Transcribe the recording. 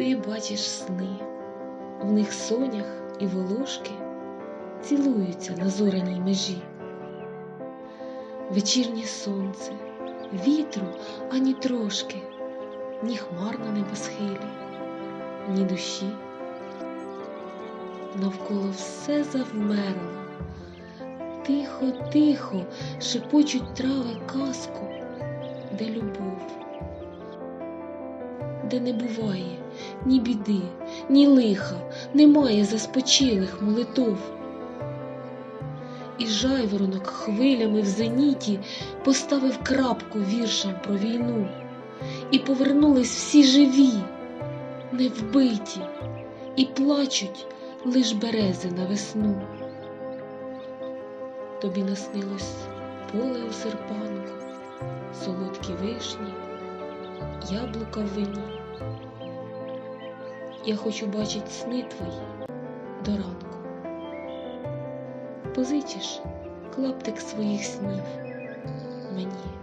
Ти бачиш сни, в них сонях і волошки цілуються на зоряній межі. Вечірнє сонце, вітру ані трошки, ні хмар на небосхилі, ні душі. Навколо все завмерло, тихо, тихо шепочуть трави казку, де любов, де не буває ні біди, ні лиха, немає заспочилих молитов. І жайворонок хвилями в зеніті поставив крапку віршам про війну, і повернулись всі живі, невбиті, і плачуть лиш берези на весну. Тобі наснилось поле у серпанку, солодкі вишні, яблука в вині. Я хочу бачить сни твої до ранку. Позичиш клаптик своїх снів мені.